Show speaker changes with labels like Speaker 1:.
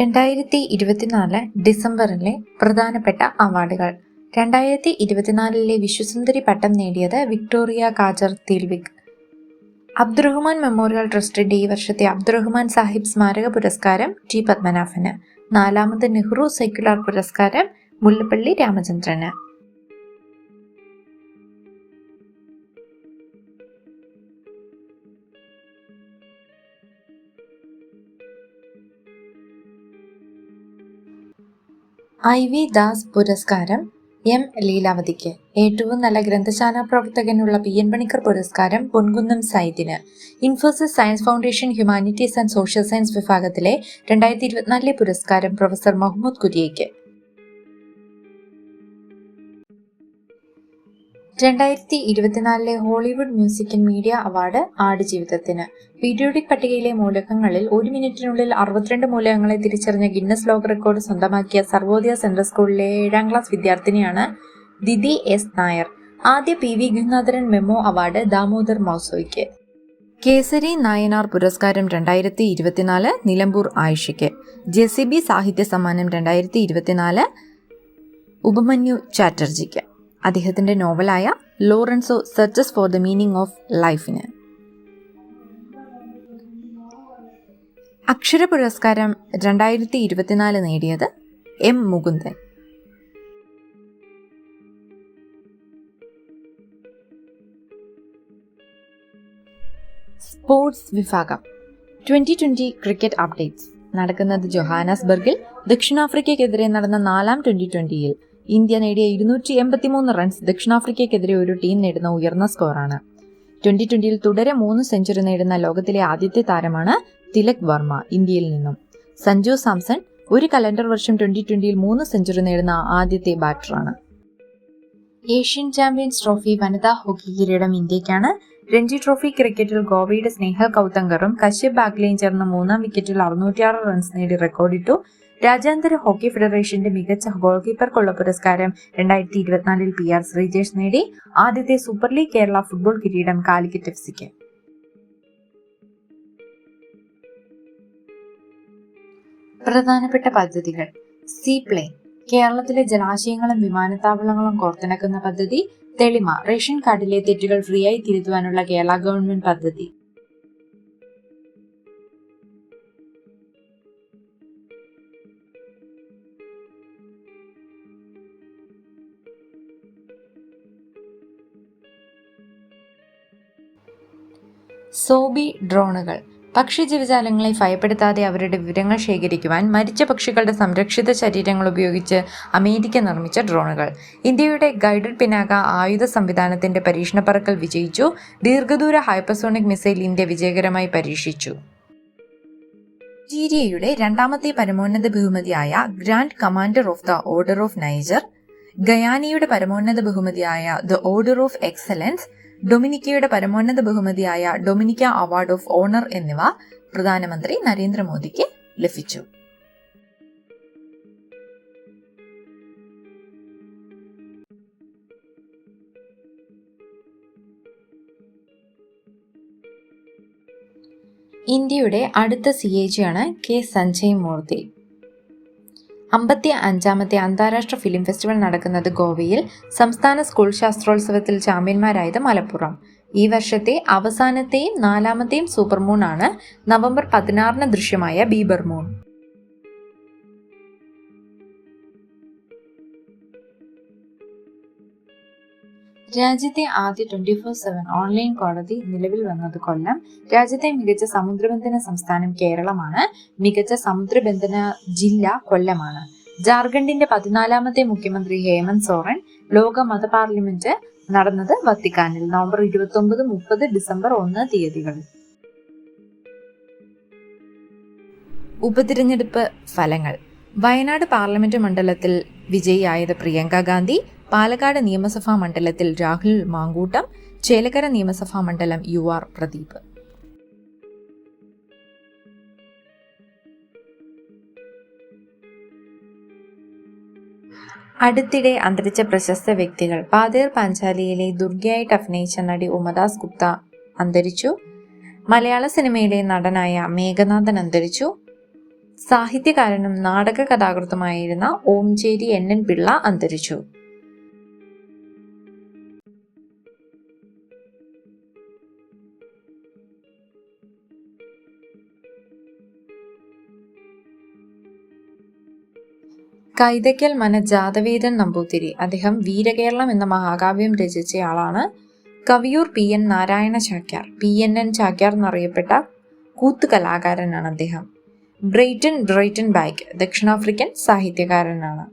Speaker 1: രണ്ടായിരത്തി ഇരുപത്തിനാല് ഡിസംബറിലെ പ്രധാനപ്പെട്ട അവാർഡുകൾ. രണ്ടായിരത്തി ഇരുപത്തിനാലിലെ വിശ്വസുന്ദരി പട്ടം നേടിയത് Victoria Kjaer Theilvig. Abdurahman memorial ട്രസ്റ്റിന്റെ ഈ വർഷത്തെ അബ്ദുറഹ്മാൻ സാഹിബ് സ്മാരക പുരസ്കാരം ടി പത്മനാഭന്. നാലാമത് നെഹ്റു സെക്യുലർ പുരസ്കാരം മുല്ലപ്പള്ളി രാമചന്ദ്രന്. ഐ വി ദാസ് പുരസ്കാരം എം ലീലാവതിക്ക്. ഏറ്റവും നല്ല ഗ്രന്ഥശാല പ്രവർത്തകനുള്ള പി എൻ പണിക്കർ പുരസ്കാരം Ponkunnam സൈദിന് Infosys science foundation humanities and social science വിഭാഗത്തിലെ രണ്ടായിരത്തി ഇരുപത്തിനാലിലെ പുരസ്കാരം പ്രൊഫസർ മുഹമ്മദ് കുര്യയ്ക്ക് രണ്ടായിരത്തി ഇരുപത്തിനാലിലെ Hollywood music and media award ആടുജീവിതത്തിന്. Periodic പട്ടികയിലെ മൂലകങ്ങളിൽ ഒരു മിനിറ്റിനുള്ളിൽ അറുപത്തിരണ്ട് മൂലകങ്ങളെ തിരിച്ചറിഞ്ഞ ഗിന്നസ് ലോക റെക്കോർഡ് സ്വന്തമാക്കിയ സർവോദയ സെൻട്രൽ സ്കൂളിലെ ഏഴാം ക്ലാസ് വിദ്യാർത്ഥിനിയാണ് ദിദി എസ് നായർ. ആദ്യ P V Gangadharan memo award Damodar മൗസോയ്ക്ക്. Kesari Nayanar പുരസ്കാരം രണ്ടായിരത്തി ഇരുപത്തിനാല് നിലമ്പൂർ ആയിഷയ്ക്ക്. ജെ സി ബി സാഹിത്യ സമ്മാനം രണ്ടായിരത്തി ഇരുപത്തിനാല് ഉപമന്യു ചാറ്റർജിക്ക്. അദ്ദേഹത്തിന്റെ നോവലായ Lorenzo searches for the meaning of ലൈഫിന്. അക്ഷര പുരസ്കാരം രണ്ടായിരത്തി ഇരുപത്തിനാല് നേടിയത് എം മുകുന്ദൻ. സ്പോർട്സ് വിഭാഗം. Twenty twenty cricket updates. നടക്കുന്നത് ജൊഹാനസ്ബർഗിൽ ദക്ഷിണാഫ്രിക്കയ്ക്കെതിരെ നടന്ന നാലാം ട്വന്റി ട്വന്റിയിൽ ഇന്ത്യ നേടിയ ഇരുന്നൂറ്റി എൺപത്തിമൂന്ന് റൺസ് ദക്ഷിണാഫ്രിക്കയ്ക്കെതിരെ ഒരു ടീം നേടുന്ന ഉയർന്ന സ്കോറാണ്. ട്വന്റി ട്വന്റിയിൽ തുടരെ മൂന്ന് സെഞ്ചുറി നേടുന്ന ലോകത്തിലെ ആദ്യത്തെ താരമാണ് തിലക് വർമ്മ ഇന്ത്യയിൽ നിന്നും. സഞ്ജു സാംസൺ ഒരു കലണ്ടർ വർഷം ട്വന്റി ട്വന്റിയിൽ മൂന്ന് സെഞ്ചുറി നേടുന്ന ആദ്യത്തെ ബാറ്ററാണ്. ഏഷ്യൻ ചാമ്പ്യൻസ് ട്രോഫി വനിതാ ഹോക്കി കിരീടം ഇന്ത്യക്കാണ് രഞ്ജി ട്രോഫി ക്രിക്കറ്റിൽ ഗോവയുടെ സ്നേഹൽ കൗതങ്കറും കശ്യപ് ബാഗ്ലയും ചേർന്ന് മൂന്നാം വിക്കറ്റിൽ അറുന്നൂറ്റിയാറ് റൺസ് നേടി റെക്കോർഡിട്ടു. രാജ്യാന്തര ഹോക്കി ഫെഡറേഷന്റെ മികച്ച ഗോൾ കീപ്പർക്കുള്ള പുരസ്കാരം രണ്ടായിരത്തി ഇരുപത്തിനാലിൽ പി ആർ ശ്രീജേഷ് നേടി. ആദ്യത്തെ സൂപ്പർ ലീഗ് കേരള ഫുട്ബോൾ കിരീടം കാലിക്കറ്റ് എഫ് സിക്ക്. പ്രധാനപ്പെട്ട പദ്ധതികൾ. സീ പ്ലെയിൻ കേരളത്തിലെ ജലാശയങ്ങളും വിമാനത്താവളങ്ങളും കോർത്തിണക്കുന്ന പദ്ധതി. തെളിമ. റേഷൻ കാർഡിലെ തെറ്റുകൾ ഫ്രീയായി തിരുത്തുവാനുള്ള കേരള ഗവൺമെന്റ് പദ്ധതി. സോബി ഡ്രോണുകൾ. പക്ഷി ജീവജാലങ്ങളെ ഭയപ്പെടുത്താതെ അവരുടെ വിവരങ്ങൾ ശേഖരിക്കുവാൻ മരിച്ച പക്ഷികളുടെ സംരക്ഷിത ശരീരങ്ങൾ ഉപയോഗിച്ച് അമേരിക്ക നിർമ്മിച്ച ഡ്രോണുകൾ. ഇന്ത്യയുടെ ഗൈഡഡ് പിനാക ആയുധ സംവിധാനത്തിന്റെ പരീക്ഷണ പറക്കൽ വിജയിച്ചു. ദീർഘദൂര ഹൈപ്പസോണിക് മിസൈൽ ഇന്ത്യ വിജയകരമായി പരീക്ഷിച്ചു. നൈജീരിയയുടെ രണ്ടാമത്തെ പരമോന്നത ബഹുമതിയായ Grand Commander of the Order of Niger ഗയാനിയുടെ പരമോന്നത ബഹുമതിയായ ദ ഓർഡർ ഓഫ് എക്സലൻസ് ഡൊമിനിക്കയുടെ പരമോന്നത ബഹുമതിയായ ഡൊമിനിക്ക അവാർഡ് ഓഫ് ഓണർ എന്നിവ പ്രധാനമന്ത്രി നരേന്ദ്രമോദിക്ക് ലഭിച്ചു. ഇന്ത്യയുടെ അടുത്ത സി എ ജിയാണ് കെ സഞ്ജയ് മൂർത്തി. അമ്പത്തി അഞ്ചാമത്തെ അന്താരാഷ്ട്ര ഫിലിം ഫെസ്റ്റിവൽ നടക്കുന്നത് ഗോവയിൽ സംസ്ഥാന സ്കൂൾ ശാസ്ത്രോത്സവത്തിൽ ചാമ്പ്യന്മാരായത് മലപ്പുറം. ഈ വർഷത്തെ അവസാനത്തെയും നാലാമത്തെയും സൂപ്പർമൂൺ ആണ് നവംബർ പതിനാറിന് ദൃശ്യമായ ബീബർ രാജ്യത്തെ ആദ്യ ട്വന്റി ഫോർ സെവൻ ഓൺലൈൻ കോടതി നിലവിൽ വന്നത് കൊല്ലം. രാജ്യത്തെ മികച്ച സമുദ്രബന്ധന സംസ്ഥാനം കേരളമാണ്. മികച്ച സമുദ്രബന്ധന ജില്ല കൊല്ലമാണ്. ജാർഖണ്ഡിന്റെ പതിനാലാമത്തെ മുഖ്യമന്ത്രി ഹേമന്ത് സോറൻ ലോക മത പാർലമെന്റ് നടന്നത് വത്തിക്കാനിൽ നവംബർ ഇരുപത്തി ഒമ്പത് മുപ്പത് ഡിസംബർ ഒന്ന് തീയതികളിൽ. ഉപതിരഞ്ഞെടുപ്പ് ഫലങ്ങൾ. വയനാട് പാർലമെന്റ് മണ്ഡലത്തിൽ വിജയിയായത് പ്രിയങ്ക ഗാന്ധി പാലക്കാട് നിയമസഭാ മണ്ഡലത്തിൽ രാഹുൽ മാങ്കൂട്ടം ചേലക്കര നിയമസഭാ മണ്ഡലം യു ആർ പ്രദീപ്. അടുത്തിടെ അന്തരിച്ച പ്രശസ്ത വ്യക്തികൾ പാതേർ പാഞ്ചാലിയിലെ ദുർഗയായിട്ട് അഭിനയിച്ച നടി ഉമദാസ് ഗുപ്ത അന്തരിച്ചു. മലയാള സിനിമയിലെ നടനായ മേഘനാഥൻ അന്തരിച്ചു. സാഹിത്യകാരനും നാടക കഥാകൃത്തുമായിരുന്ന ഓംചേരി എൻ എൻ പിള്ള അന്തരിച്ചു. കൈതയ്ക്കൽ മന ജാതവേദൻ നമ്പൂതിരി. അദ്ദേഹം വീരകേരളം എന്ന മഹാകാവ്യം രചിച്ചയാളാണ് Kaviyoor P N Narayana Chakyar. P N N Chakyar എന്നറിയപ്പെട്ട കൂത്ത് കലാകാരനാണ് അദ്ദേഹം. ബ്രൈറ്റൺ ബ്രൈറ്റൺ ബാഗ് ദക്ഷിണാഫ്രിക്കൻ സാഹിത്യകാരനാണ്.